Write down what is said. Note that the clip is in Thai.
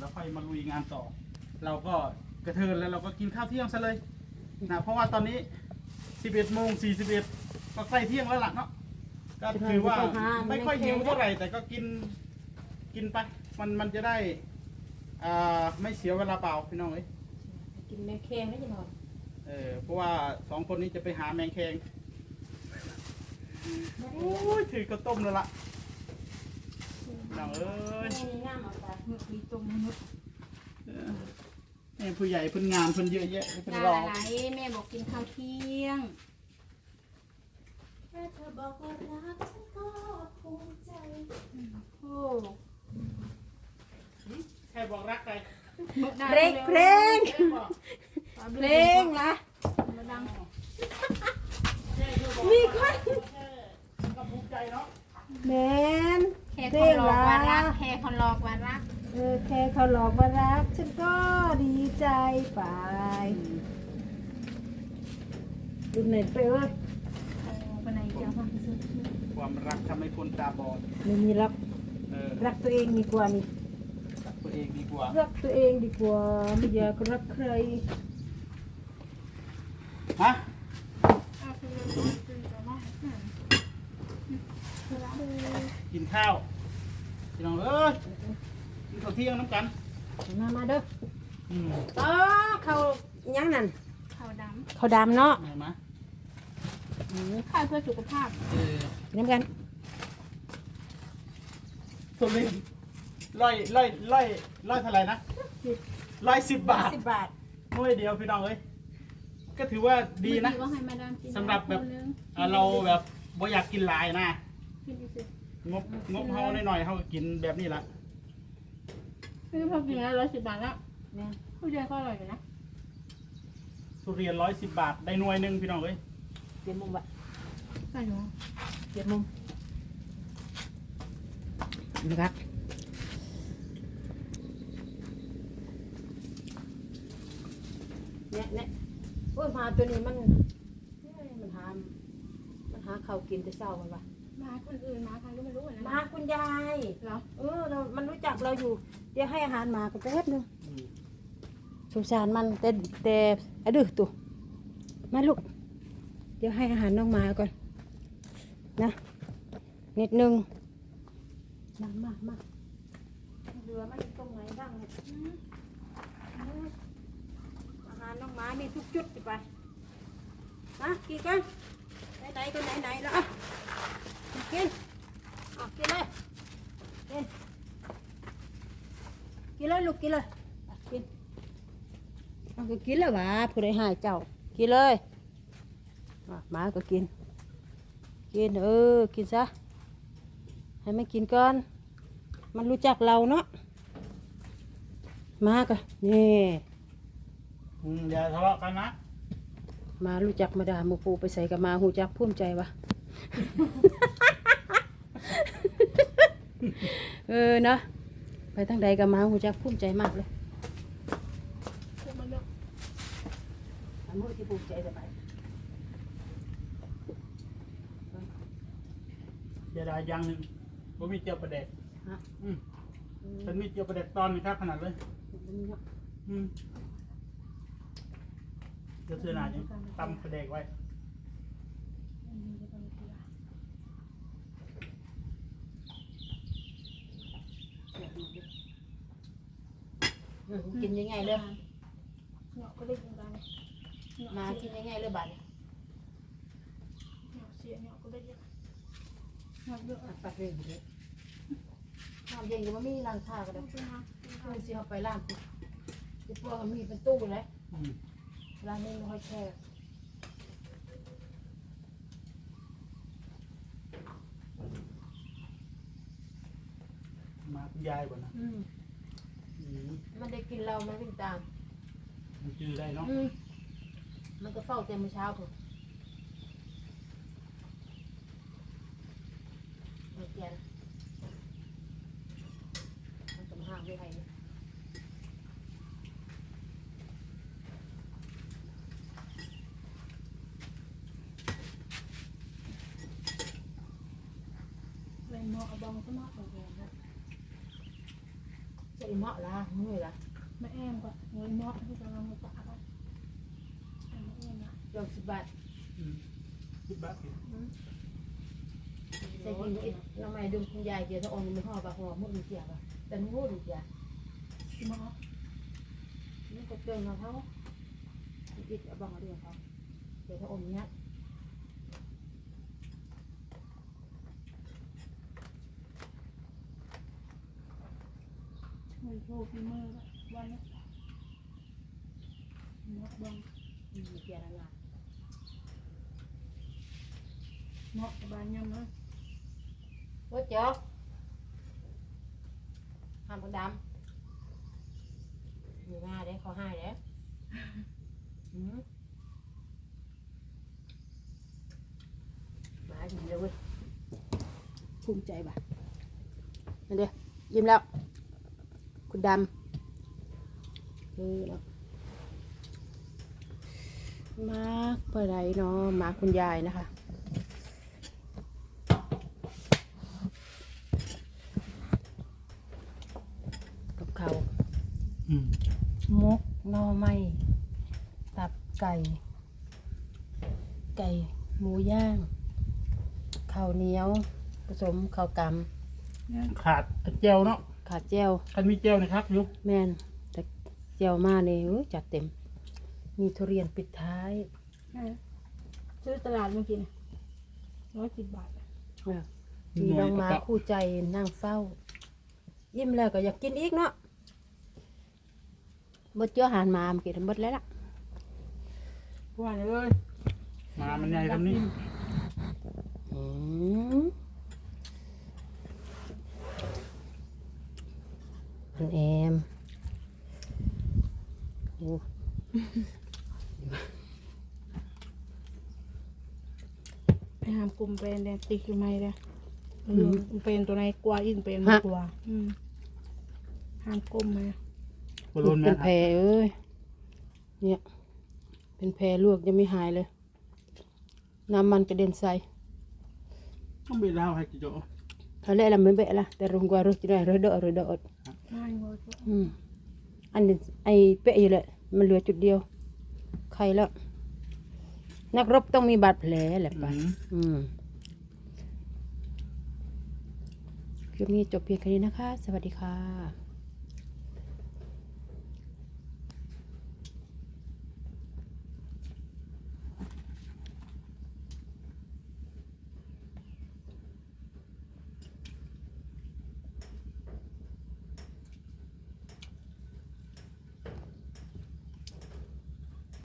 แล้วค่อยมาลุยงานต่อ เราก็กระเทินแล้วเราก็กินข้าวเที่ยงซะเลยนะเพราะว่าตอนนี้ 11โมง41ก็ใกล้เที่ยงแล้วล่ะเนาะก็ถือว่าไม่ค่อยหิวเท่าไหร่แต่ก็กินกินไปมันมันจะได้อ่าไม่เสียเวลาเปล่าพี่น้องเอ้ยกินแม่แข็งได้ยังไงเออเพราะว่าสองคนนี้จะไปหาแมงแคงโอ้ยถือกระต้มแล้วล่ะน้องเอ้ยแม่นี่งามเอาไปมือมีตรงมือเออ แม่ผู้ใหญ่เพิ่นงานเพิ่นเยอะแยะเพิ่นงานรออะไรแม่บอกกินข้าวเที่ยงแม่เธอบอกว่ารักฉันก็ภูมิใจโอ้ใครบอกรักใครเพลงเพลงแม่บอกเพลงละมาดังมีคนก็ภูมิใจเนาะแมนแค่คนหลอกว่ารักแค่คนหลอกว่ารัก เออแค่เขาหลอกว่ารัก ฉันก็ดีใจไปดูไหนอยไปเอ้ยโอ้ปานไหนเจ้าฟังซื้อความรักทำให้คนตาบอดไม่มีรัก เออรักตัวเองดีกว่านี่ รักตัวเองดีกว่า รักตัวเองดีกว่า ไม่อยากรักใคร ฮะเอาคือคือจะมองกินข้าวพี่น้องเอ้ย กินข้าวเที่ยงน้ำกันมามาเด้ออืมอ๋อเขายังนั่นข้าวดเขาดำเนาะเห็นไหมำข้าวเพื่อสุขภาพเออน้ำกันสุรินทร์ร้อยร้อยร้อยร้อยเท่าไหร่นะร้อยสิบบาทสิบบาทหน่วยเดียวพี่น้องเอ้ยก็ถือว่าดีนะ ว่าให้มาดามกินสำหรับแบบคนนึงอ่าเราแบบบ่อยากกินหลายนะ กินดิสิงบงบเฮาหน่อยๆเฮาก็กินแบบนี้ละ คือพอกินแล้วร้อยสิบบาทแล้วแม่นผู้ชายก็อร่อยอยู่นะทุเรียนร้อยสิบบาท ได้หน่วยหนึ่งพี่น้องเอ้ยเปลี่ยนมุมวะใช่หนูเปลี่ยนมุมนะครับเนี่ยเนี่ยโอ้ยหมาตัวนี้มันเอ้ยมันหา มันหาข้าวกินแต่เช้ามันวะ มาคนอื่นมาใครก็ไม่รู้อะนะมาคุณยายเหรอเออเรามันรู้จักเราอยู่ เดี๋ยวให้อาหารหมากันแป๊บนึงอืมสงสารมันแต่แต่อะดื้อตัวมาลูก เดี๋ยวให้อาหารน้องหมาก่อน นะ นิดนึงมามามาเรือมันอยู่ตรงไหนบ้างเนี่ยอืมอาหารน้องหมามีทุกจุดสิไปมากินกัน ไหนๆก็ไหนๆแล้วอะกินอะกินเลยกินกินเลยลูกกินเลยกินเอาก็กินแล้ววะผู้ใดหายเจ้ากินเลยอะหมาก็กิน กินเออกินซะให้มันกินก่อน มันรู้จักเราเนาะมาก็นี่อย่าทะเลาะกันนะ มารู้จักมาดาหมูปูไปใส่กับหมาหูจักพุ่มใจวะ เออเนาะไปทางใดกับหมาหูจักพุ่มใจมากเลยคือมันเลือกอันมือที่ภูมิใจจะไปเดี๋ยวได้อย่างหนึ่งบ่มีเจียวประเด็ดฮะอืมฉันมีเจียวประเด็ดตอนนี้ครับขนาดเลย อืม เดี๋ยวเธอหนาจะตำประเด็กไว้อืมกินยังไงเลยเนาะก็ได้กินกันมากินยังไงเลยบัดนี้เนาะเสียเนาะก็ได้เยอะเนาะเยอะอะปัดเรื่องเลยน้ำเย็นก็บ่มีร้านค้าก็ได้ต้องซื้อมาเพื่อนสิเอาไปร้านปุ๊บที่พวกมันมีเป็นตู้เลยอืม ร้านนี้ไม่ค่อยแช่มาคุณยายบ่นะอืมอืมมันได้กินเรามันวิ่งตามมันจือได้เนาะอืมมันก็เฝ้าเต็มอเช้าผมมันเกียนมันต้องห้ามไม่ให้เลย เลยเนาะเอาบองก็มาเอาแกงนะเสร็จอีเหมาะละมือละแม่แอมก็เงยเนาะที่กำลังมาปากอะแม่แอมนะดอกสิบบาทอืมคิดบ้าสิใส่กินอีกน้ำมันดื่มคุณยายเดี๋ยวถ้าออนมันห่อปากห่อมุดมีเสียบอะแต่มันมุดมีเสียที่มานี่ก็เตือนเขาเขาอีกเอาบังเอาเรื่องเขาเดี๋ยวถ้าอมเนี้ย ไม่โชคดีมือละวันนี้เนาะบังมีเสียละลายเนาะบานยำนะว่าเจ้าห้ามพักดำมีหน้าเด้เขาให้เด้อืมมาดีเลยเว้ยภูมิใจบ่ะนั่นเด้อยิ้มแล้ว คุณดำเออเนาะมาร์กไปไหนเนาะมาร์คคุณยายนะคะกับเขาวอืมมกหน่อไม้ตับไก่ ไก่ หมูย่างข้าวเหนียว ผสมข้าวกขาดเจลเนาะำ ขาดเจียวคันมีเจลนะครับอยุแม่นแต่เจียวมาเนี่ยจัดเต็ม มีทุเรียนปิดท้ายซื้อตลาดเมื่อกี้นะร้อยสิบบาทเออมีน้องหมาคู่ใจนั่งเฝ้า ยิ้มแล้วก็อยากกินอีกเนาะบดเจ้าอาหารหมาเมื่อกี้บดแล้วล่ะว่าเลย มามันใหญ่ทำนี้อืม มันแอมโอ้ไปหามกลุ่มเป็นแดนติกอยู่ไหมเลยเป็นตัวไหนกว่าอินเป็นกว่าอืมหามกลุ่มไหมบอลลูนแม่เป็นแผลเอ้ย เนี่ย เป็นแผลลวกยังไม่หายเลย น้ำมันกระเด็นใส่ต้องไปดาวให้กิโจ เขาเรียกอะไรไม่เบะละแต่รงกว่ารู้จะได้รดอรดอดง่ายกว่าอืมอันนี้ไอเปะอยู่แหละมันเหลือจุดเดียว ใครแล้ว นักรบต้องมีบาดแผลแหละอืปะมอืมคลิปนี้จบเพียงแค่นี้นะคะ สวัสดีค่ะ